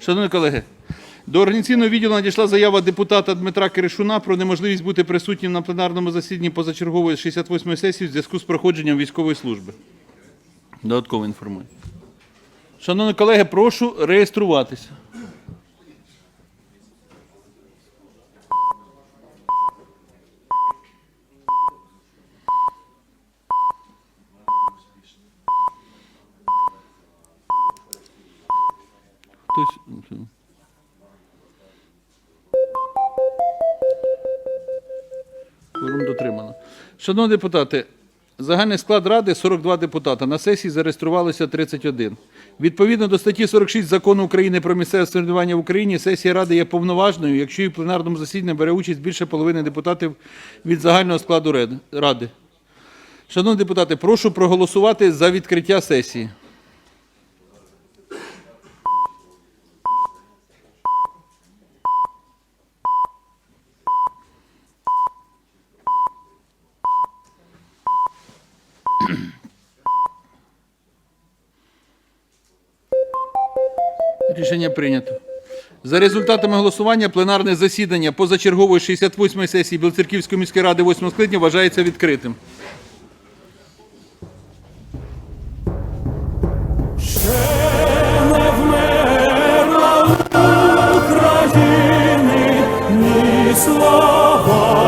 Шановні колеги, до організаційного відділу надійшла заява депутата Дмитра Киришуна про неможливість бути присутнім на пленарному засіданні позачергової 68-ї сесії в зв'язку з проходженням військової служби. Додатково інформую. Шановні колеги, прошу реєструватися. Хтось. Кворум дотримано. Шановні депутати, загальний склад ради 42 депутата. На сесії зареєструвалося 31. Відповідно до статті 46 Закону України про місцеве самоврядування в Україні, сесія ради є повноважною, якщо і в пленарному засіданні бере участь більше половини депутатів від загального складу ради. Шановні депутати, прошу проголосувати за відкриття сесії. Рішення прийнято. За результатами голосування пленарне засідання позачергової 68-ї сесії Білоцерківської міської ради 8 скликання вважається відкритим. Слава,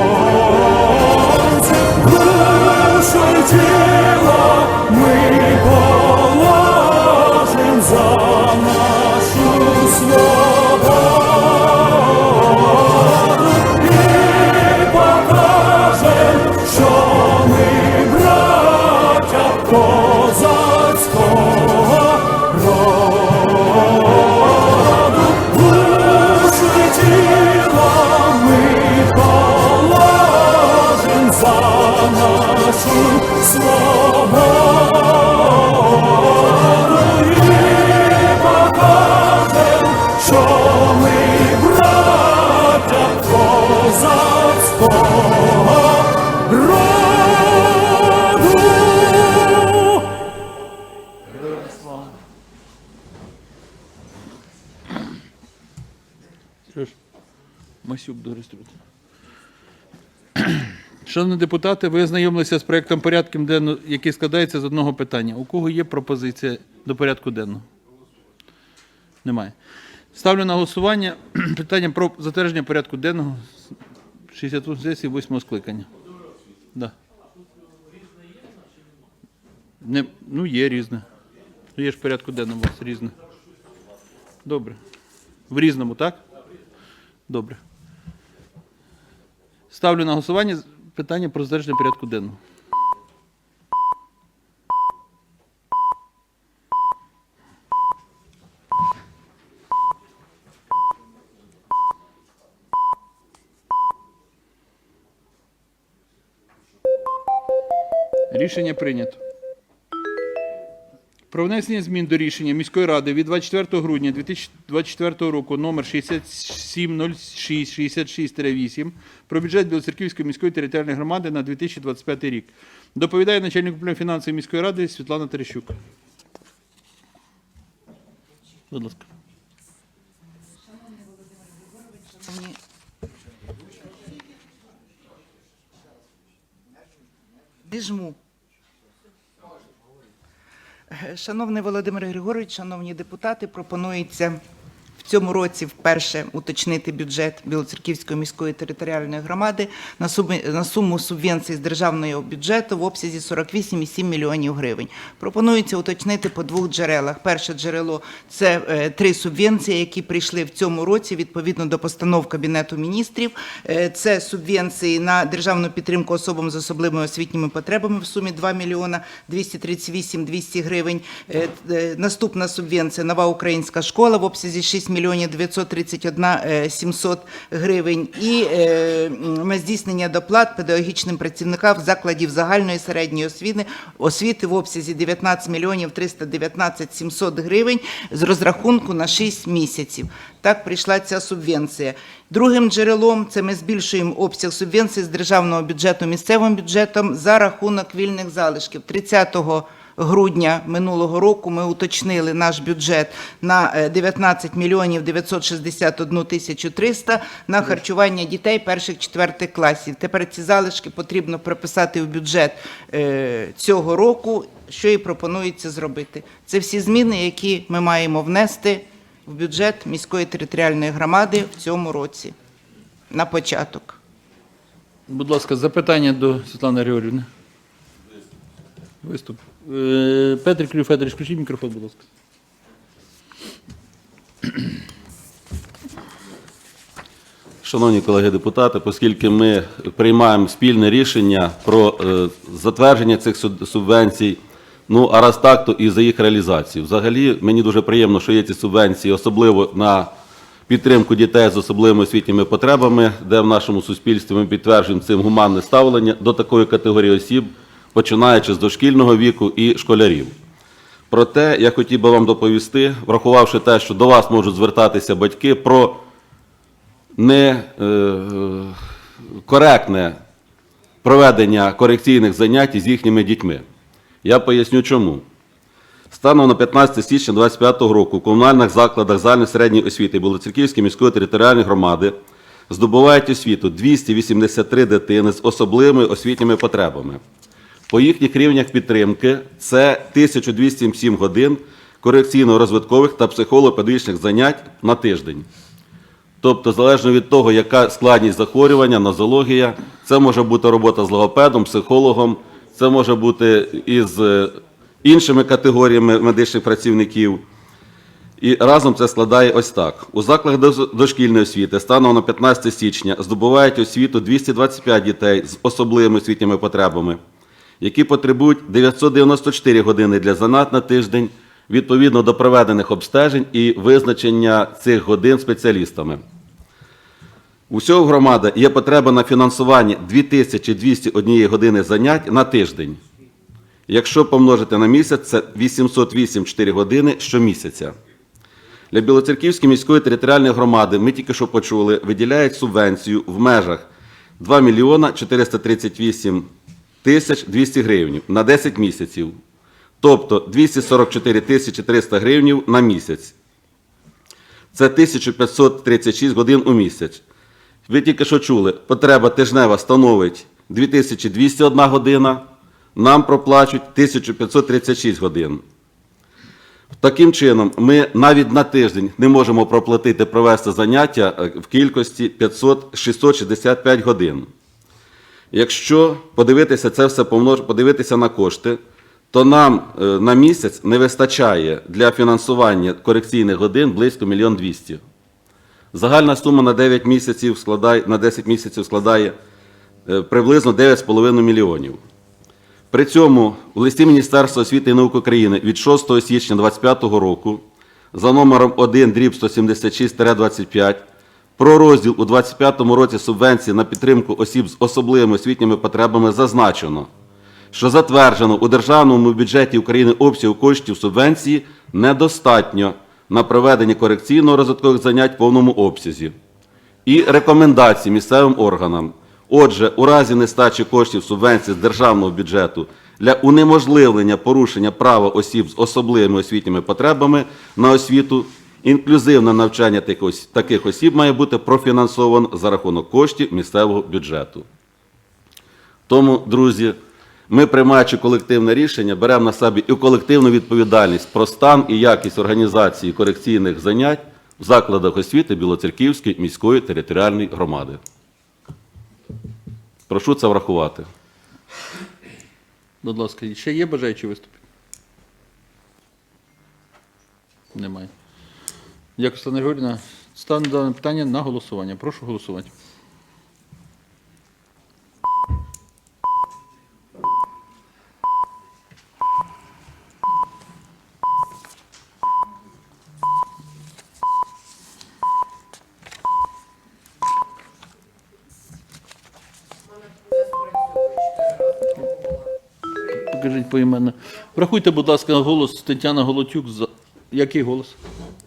Душу й тіло положим за нашу свободу Що ж, Масюк дореєструйте. Шановні депутати, ви ознайомилися з проєктом порядку денного, який складається з одного питання. У кого є пропозиція до порядку денного? Немає. Ставлю на голосування питання про затвердження порядку денного 68 сесії 8 скликання. Да. Не, ну, є різне. Ну, Є ж порядку денному у вас різне. Добре. В різному, так? Добре. Ставлю на голосування питання про затвердження порядку денного. Рішення прийнято. Про внесення змін до рішення міської ради від 24 грудня 2024 року номер 6706-66-8 про бюджет Білоцерківської міської територіальної громади на 2025 рік. Доповідає начальник управління фінансів міської ради Світлана Терещук. Будь ласка. Шановні- Не жму. Е, Шановний Володимир Григорович, шановні депутати, пропонується в цьому році вперше уточнити бюджет Білоцерківської міської територіальної громади на суму, на суму субвенцій з державного бюджету в обсязі 48,7 мільйонів гривень. Пропонується уточнити по двох джерелах. Перше джерело це е, три субвенції, які прийшли в цьому році відповідно до постанов Кабінету міністрів. Е, Це субвенції на державну підтримку особам з особливими освітніми потребами в сумі 2 мільйона 238 200 гривень. Е, Наступна субвенція «Нова українська школа» в обсязі 6 мільйонів 931 е, 700 гривень. І е, м, здійснення доплат педагогічним працівникам закладів загальної середньої освіти, освіти в обсязі 19 мільйонів 319 700 гривень з розрахунку на 6 місяців. Так прийшла ця субвенція. Другим джерелом це ми збільшуємо обсяг субвенцій з державного бюджету місцевим бюджетом за рахунок вільних залишків. 30 грудня минулого року ми уточнили наш бюджет на е, 19 мільйонів 961 тисячу 300 на харчування дітей перших-четвертих класів. Тепер ці залишки потрібно прописати в бюджет е, цього року, що і пропонується зробити. Це всі зміни, які ми маємо внести в бюджет міської територіальної громади в цьому році на початок. Будь ласка, запитання до Світлани Григорівни. Виступ. Е, Петрик Клюв Федорович, мікрофон, будь ласка. Шановні колеги депутати, оскільки ми приймаємо спільне рішення про е, затвердження цих субвенцій, ну а раз так, то і за їх реалізацію. Взагалі, мені дуже приємно, що є ці субвенції, особливо на підтримку дітей з особливими освітніми потребами, де в нашому суспільстві ми підтверджуємо цим гуманне ставлення до такої категорії осіб, починаючи з дошкільного віку і школярів. Проте я хотів би вам доповісти, врахувавши те, що до вас можуть звертатися батьки про не е, е, проведення корекційних занять з їхніми дітьми. Я поясню чому. Станом на 15 січня 2025 року в комунальних закладах загальної середньої освіти Білоцерківської міської територіальної громади здобувають освіту 283 дитини з особливими освітніми потребами. По їхніх рівнях підтримки це 1207 годин корекційно-розвиткових та психолого-педагогічних занять на тиждень. Тобто, залежно від того, яка складність захворювання, нозологія, це може бути робота з логопедом, психологом, це може бути із е, іншими категоріями медичних працівників. І разом це складає ось так. У закладах дошкільної освіти станом на 15 січня здобувають освіту 225 дітей з особливими освітніми потребами, які потребують 994 години для занять на тиждень відповідно до проведених обстежень і визначення цих годин спеціалістами. Усього громада є потреба на фінансування 2201 години занять на тиждень. Якщо помножити на місяць, це 808,4 години щомісяця. Для Білоцерківської міської територіальної громади ми тільки що почули, виділяють субвенцію в межах 2 мільйона 438 тисяч 200 гривень на 10 місяців. Тобто 244 тисячі 300 гривень на місяць. Це 1536 годин у місяць. Ви тільки що чули, потреба тижнева становить 2201 година, нам проплачуть 1536 годин. Таким чином, ми навіть на тиждень не можемо проплатити провести заняття е, в кількості 500, 665 годин. Якщо подивитися це все подивитися на кошти, то нам е, на місяць не вистачає для фінансування корекційних годин близько 1 мільйон 200. Загальна сума на 9 місяців складає, на 10 місяців складає е, приблизно 9,5 мільйонів. При цьому у листі Міністерства освіти і науки України від 6 січня 2025 року за номером 1 дріб 176-25 про розділ у 2025 році субвенції на підтримку осіб з особливими освітніми потребами зазначено, що затверджено у державному бюджеті України обсягу коштів субвенції недостатньо на проведення корекційно-розвиткових занять в повному обсязі і рекомендації місцевим органам. Отже, у разі нестачі коштів субвенцій з державного бюджету для унеможливлення порушення права осіб з особливими освітніми потребами на освіту, інклюзивне навчання таких ос- таких осіб має бути профінансовано за рахунок коштів місцевого бюджету. Тому, друзі, ми, приймаючи колективне рішення, беремо на себе і колективну відповідальність про стан і якість організації корекційних занять в закладах освіти Білоцерківської міської територіальної громади. Прошу це врахувати. Будь ласка, ще є бажаючі виступити? Немає. Дякую, Стана Григорівна. Ставлю дане питання на голосування. Прошу голосувати. Покажіть поіменно. Врахуйте, будь ласка, голос Тетяна Голотюк. За. Який голос?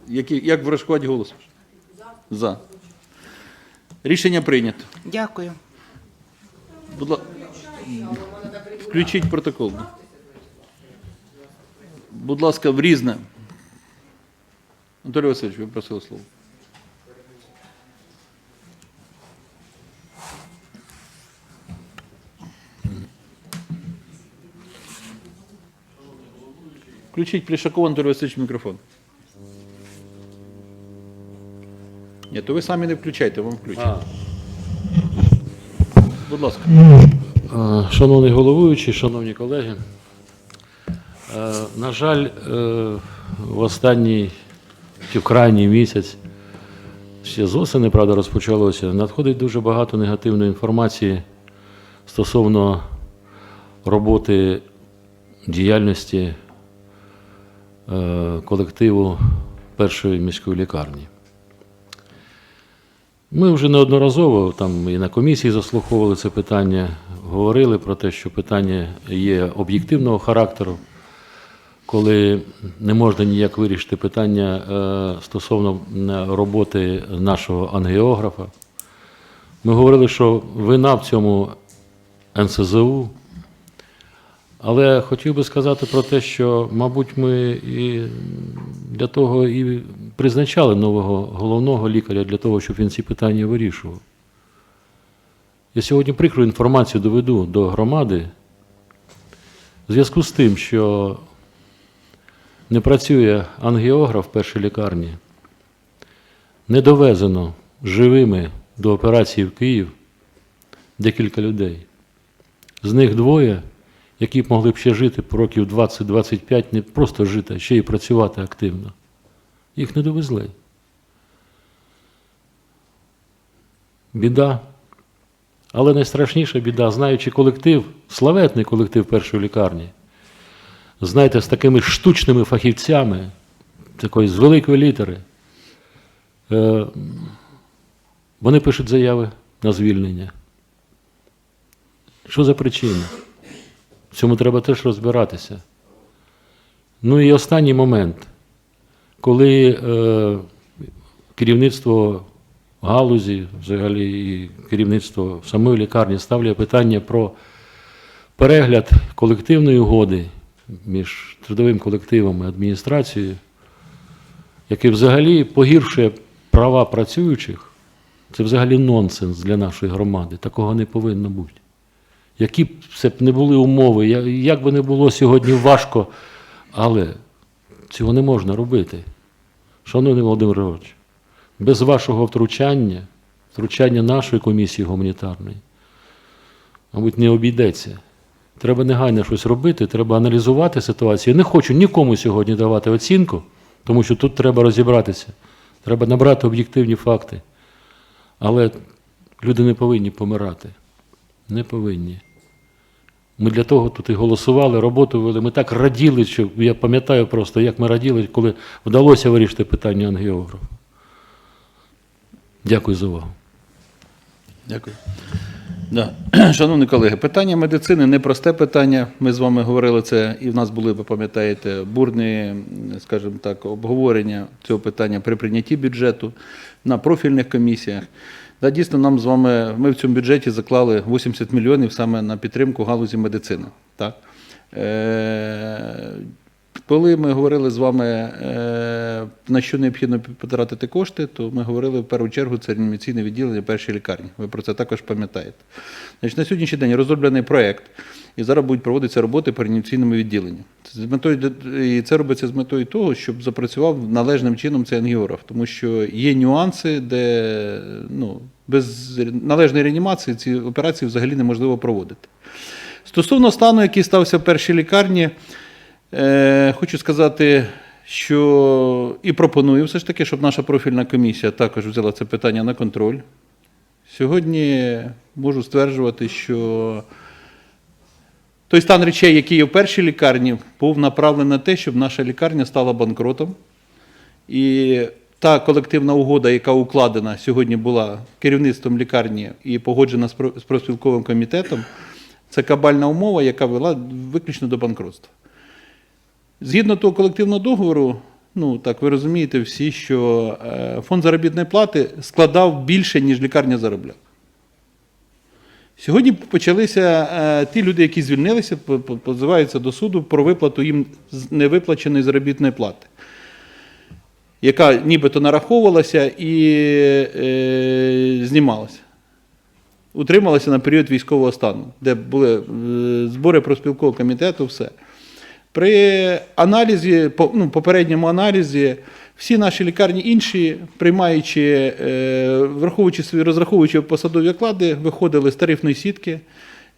Який, як врахувати голос? За. Рішення прийнято. Дякую. Будь ласка. Включіть протокол. Будь ласка, в різне. Анатолій Васильович, ви просили слово. Включіть Плішакову Анатолій Васильович мікрофон. Ні, то ви самі не включайте, вам включать. Будь ласка. Е, Шановний головуючий, шановні колеги, е, на жаль, е, в останній чи в крайній місяць, ще з осені, правда, розпочалося, надходить дуже багато негативної інформації стосовно роботи діяльності колективу першої міської лікарні. Ми вже неодноразово там і на комісії заслуховували це питання, говорили про те, що питання є об'єктивного характеру, коли не можна ніяк вирішити питання е, стосовно роботи нашого ангіографа. Ми говорили, що вина в цьому НСЗУ. Але хотів би сказати про те, що, мабуть, ми і для того і призначали нового головного лікаря для того, щоб він ці питання вирішував. Я сьогодні прикру інформацію доведу до громади в зв'язку з тим, що не працює ангіограф в першій лікарні, не довезено живими до операції в Київ декілька людей. З них двоє, які б могли б ще жити по років 20-25, не просто жити, а ще й працювати активно. Їх не довезли. Біда. Але найстрашніша біда, знаючи колектив, славетний колектив першої лікарні, знаєте, з такими штучними фахівцями, такої з великої літери, е, вони пишуть заяви на звільнення. Що за причина? Цьому треба теж розбиратися. Ну і останній момент, коли е, керівництво галузі, взагалі і керівництво самої лікарні ставлять питання про перегляд колективної угоди між трудовим колективом і адміністрацією, який взагалі погіршує права працюючих, це взагалі нонсенс для нашої громади. Такого не повинно бути. Які б це б не були умови, як би не було сьогодні важко, але цього не можна робити. Шановний Володимир Григорович, без вашого втручання, втручання нашої комісії гуманітарної, мабуть, не обійдеться. Треба негайно щось робити, треба аналізувати ситуацію. Я не хочу нікому сьогодні давати оцінку, тому що тут треба розібратися. Треба набрати об'єктивні факти. Але люди не повинні помирати. Не повинні. Ми для того тут і голосували, роботу вели. Ми так раділи, що я пам'ятаю просто, як ми раділи, коли вдалося вирішити питання ангіографа. Дякую за увагу. Дякую. Да. Шановні колеги, питання медицини непросте питання. Ми з вами говорили це, і в нас були, ви пам'ятаєте, бурні, скажімо так, обговорення цього питання при прийнятті бюджету на профільних комісіях. Да, дійсно, нам з вами ми в цьому бюджеті заклали 80 мільйонів саме на підтримку галузі медицини. Так? Е, Коли ми говорили з вами, е, на що необхідно потратити кошти, то ми говорили в першу чергу це реанімаційне відділення першої лікарні. Ви про це також пам'ятаєте. Значить, на сьогоднішній день розроблений проєкт, і зараз будуть проводитися роботи по реанімаційному відділенню. Це з метою і це робиться з метою того, щоб запрацював належним чином цей ангіограф, тому що є нюанси, де ну, без належної реанімації ці операції взагалі неможливо проводити. Стосовно стану, який стався в першій лікарні, е, хочу сказати, що і пропоную все ж таки, щоб наша профільна комісія також взяла це питання на контроль. Сьогодні можу стверджувати, що той стан речей, який є в першій лікарні, був направлений на те, щоб наша лікарня стала банкротом. І та колективна угода, яка укладена сьогодні була керівництвом лікарні і погоджена з профспілковим комітетом, це кабальна умова, яка вела виключно до банкротства. Згідно того колективного договору, ну так ви розумієте всі, що е, фонд заробітної плати складав більше, ніж лікарня заробляла. Сьогодні почалися е, ті люди, які звільнилися, по- по- позиваються до суду про виплату їм невиплаченої заробітної плати, яка нібито нараховувалася і е, знімалася. Утрималася на період військового стану, де були е, збори профспілкового комітету, все. При аналізі, ну, попередньому аналізі, всі наші лікарні інші, приймаючи, е, враховуючи свої розраховуючи посадові оклади, виходили з тарифної сітки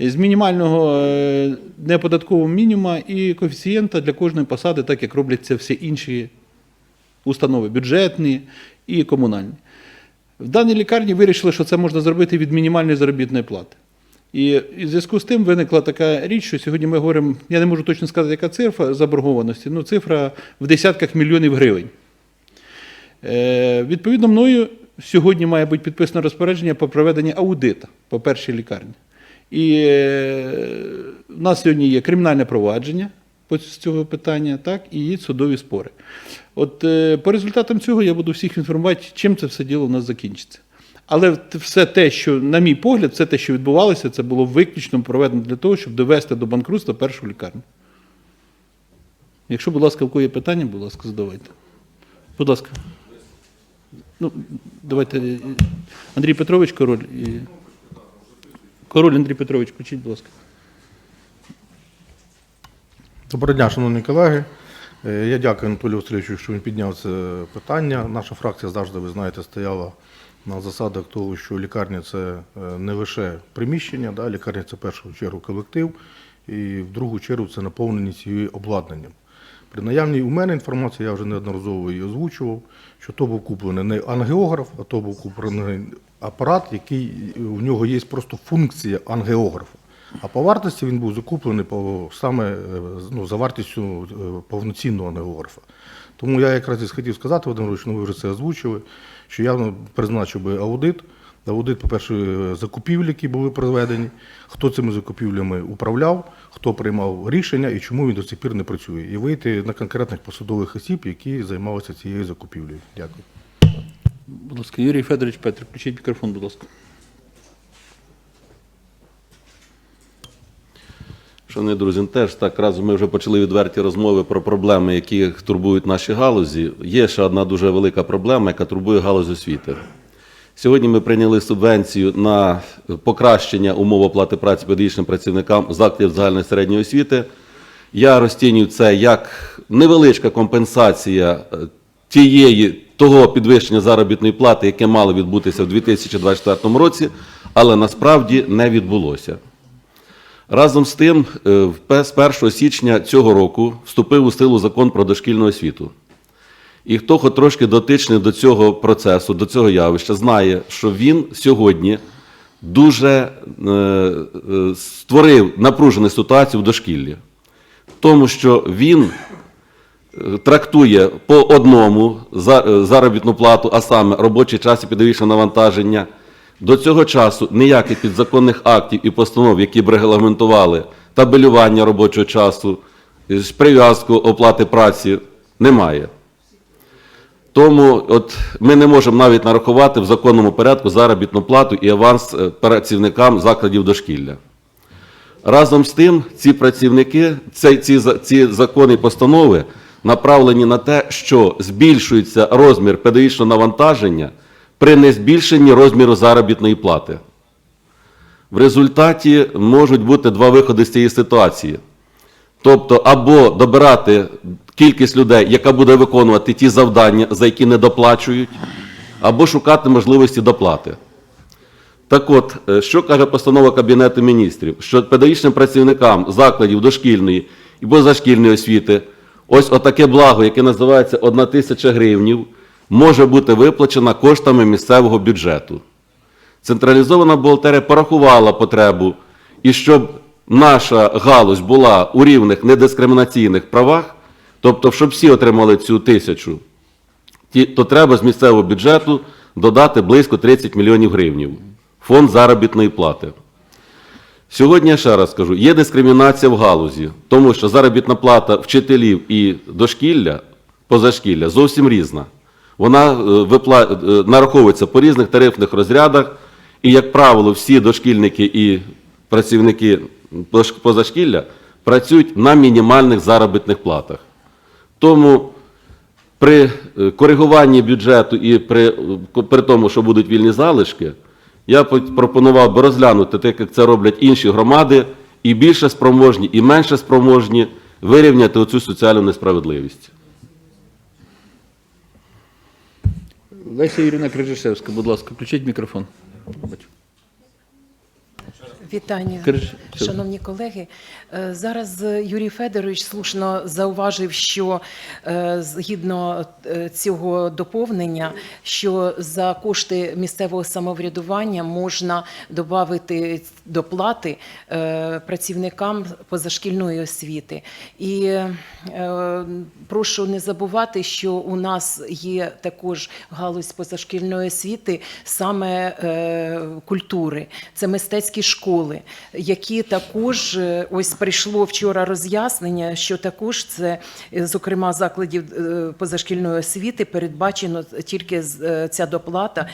з мінімального е, неподаткового мінімуму і коефіцієнта для кожної посади, так як роблять це всі інші установи бюджетні і комунальні. В даній лікарні вирішили, що це можна зробити від мінімальної заробітної плати. І в зв'язку з тим виникла така річ, що сьогодні ми говоримо, я не можу точно сказати, яка цифра заборгованості, ну цифра в десятках мільйонів гривень. Е, відповідно, мною сьогодні має бути підписано розпорядження по проведенню аудиту по першій лікарні. І е, в нас сьогодні є кримінальне провадження з цього питання, так, і судові спори. От е, по результатам цього я буду всіх інформувати, чим це все діло у нас закінчиться. Але все те, що, на мій погляд, все те, що відбувалося, це було виключно проведено для того, щоб довести до банкрутства першу лікарню. Якщо, будь ласка, в кого є питання, будь ласка, задавайте. Будь ласка. Ну, давайте. е, Андрій Петрович, король. І... Король Андрій Петрович, включіть, будь ласка. Доброго дня, шановні колеги. Е, Я дякую Анатолію Васильовичу, що він підняв це питання. Наша фракція завжди, ви знаєте, стояла на засадах того, що лікарня це е, не лише приміщення, да, лікарня це в першу чергу колектив, і в другу чергу це наповненість її обладнанням. При наявній у мене інформації, я вже неодноразово її озвучував, що то був куплений не ангіограф, а то був куплений апарат, який у нього є просто функція ангіографа. А по вартості він був закуплений по саме е, ну, за вартістю е, повноцінного ангіографа. Тому я якраз і хотів сказати, Володимир Ильич, ну ви вже це озвучили, що я ну, призначив би аудит. Аудит, по-перше, е, закупівлі, які були проведені, хто цими закупівлями управляв, хто приймав рішення і чому він до сих пір не працює. І вийти на конкретних посадових осіб, які займалися цією закупівлею. Дякую. Будь ласка, Юрій Федорович Петр, включіть мікрофон, будь ласка. Шановні друзі, теж так разом ми вже почали відверті розмови про проблеми, які турбують наші галузі. Є ще одна дуже велика проблема, яка турбує галузь освіти. Сьогодні ми прийняли субвенцію на покращення умов оплати праці педагогічним працівникам закладів загальної середньої освіти. Я розцінюю це як невеличка компенсація е, тієї того підвищення заробітної плати, яке мало відбутися в 2024 році, але насправді не відбулося. Разом з тим, е, з 1 січня цього року вступив у силу закон про дошкільну освіту. І хто хоч трошки дотичний до цього процесу, до цього явища, знає, що він сьогодні дуже е, е, створив напружену ситуацію в дошкіллі. Тому що він трактує по одному за- заробітну плату, а саме робочий час і педагогічне навантаження. До цього часу ніяких підзаконних актів і постанов, які б регламентували табелювання робочого часу, прив'язку оплати праці, немає. Тому от ми не можемо навіть нарахувати в законному порядку заробітну плату і аванс е, працівникам закладів дошкілля. Разом з тим, ці працівники, ці, ці, ці закони і постанови направлені на те, що збільшується розмір педагогічного навантаження при незбільшенні розміру заробітної плати. В результаті можуть бути два виходи з цієї ситуації. Тобто, або добирати кількість людей, яка буде виконувати ті завдання, за які не доплачують, або шукати можливості доплати. Так от, е, що каже постанова Кабінету міністрів? Що педагогічним працівникам закладів дошкільної і позашкільної освіти ось отаке благо, яке називається 1 тисяча гривнів, може бути виплачено коштами місцевого бюджету. Централізована бухгалтерія порахувала потребу, і щоб наша галузь була у рівних недискримінаційних правах, тобто, щоб всі отримали цю тисячу, то треба з місцевого бюджету додати близько 30 мільйонів гривнів. Фонд заробітної плати. Сьогодні я ще раз скажу, є дискримінація в галузі, тому що заробітна плата вчителів і дошкілля, позашкілля зовсім різна. Вона е, випла- е, нараховується по різних тарифних розрядах, і, як правило, всі дошкільники і працівники позашкілля працюють на мінімальних заробітних платах. Тому при е, коригуванні бюджету і при, при тому, що будуть вільні залишки, я по- пропонував би розглянути, так як це роблять інші громади, і більше спроможні, і менше спроможні вирівняти оцю соціальну несправедливість. Леся Юріна Крижишевська, будь ласка, включіть мікрофон. Вітання, шановні колеги. Е, Зараз е, Юрій Федорович слушно зауважив, що е, згідно цього доповнення, що за кошти місцевого самоврядування можна додати доплати працівникам позашкільної освіти. І прошу не забувати, що у нас є також галузь позашкільної освіти, саме культури, це мистецькі школи, які також ось прийшло вчора роз'яснення, що також це, е, зокрема, закладів е, позашкільної освіти передбачено тільки е, ця доплата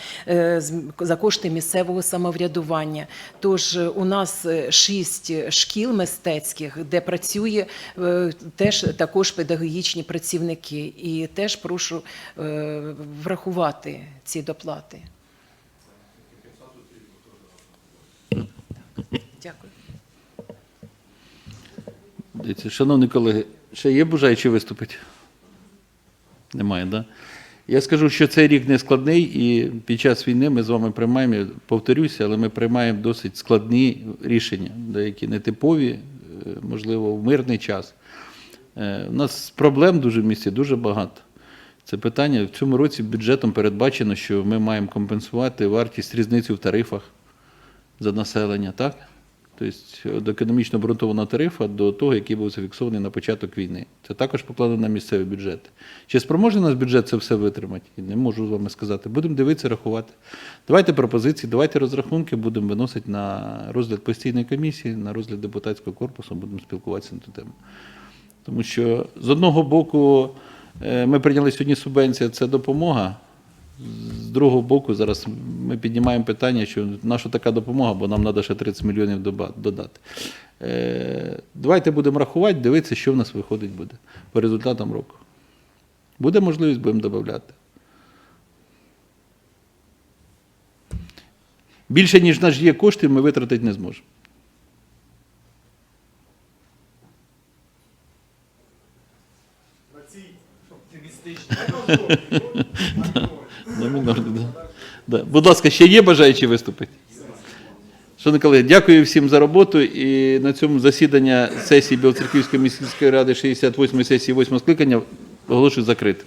за кошти місцевого самоврядування. Тож у нас шість шкіл мистецьких, де працює теж також педагогічні працівники, і теж прошу врахувати ці доплати. Дякую. Дивіться, шановні колеги, ще є бажаючі виступити? Немає, так? Да? Я скажу, що цей рік не складний, і під час війни ми з вами приймаємо, повторюся, але ми приймаємо досить складні рішення, деякі нетипові, е, можливо, в мирний час. Е, У нас проблем дуже в місті дуже багато. Це питання. В цьому році бюджетом передбачено, що ми маємо компенсувати вартість різницю в тарифах за населення, так? Тобто від економічно обґрунтованого тарифу до того, який був зафіксований на початок війни. Це також покладено на місцеві бюджети. Чи спроможний наш бюджет це все витримати? Не можу з вами сказати. Будемо дивитися, рахувати. Давайте пропозиції, давайте розрахунки будемо виносити на розгляд постійної комісії, на розгляд депутатського корпусу, будемо спілкуватися на цю тему. Тому що з одного боку е, ми прийняли сьогодні субвенція, це допомога. З другого боку, зараз ми піднімаємо питання, що наша така допомога, бо нам треба ще 30 мільйонів додати. Е, Давайте будемо рахувати, дивитися, що в нас виходить буде по результатам року. Буде можливість, будемо додати. Більше, ніж наш є коштів, ми витратити не зможемо. Номінально, да. Да. Будь ласка, ще є бажаючі виступити? Шановні колеги, дякую всім за роботу. І на цьому засідання сесії Білоцерківської міської ради 68 сесії 8 скликання оголошую закритим.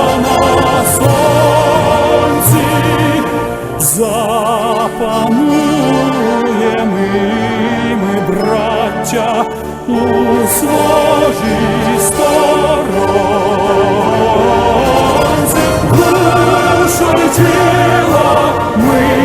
тіло ми.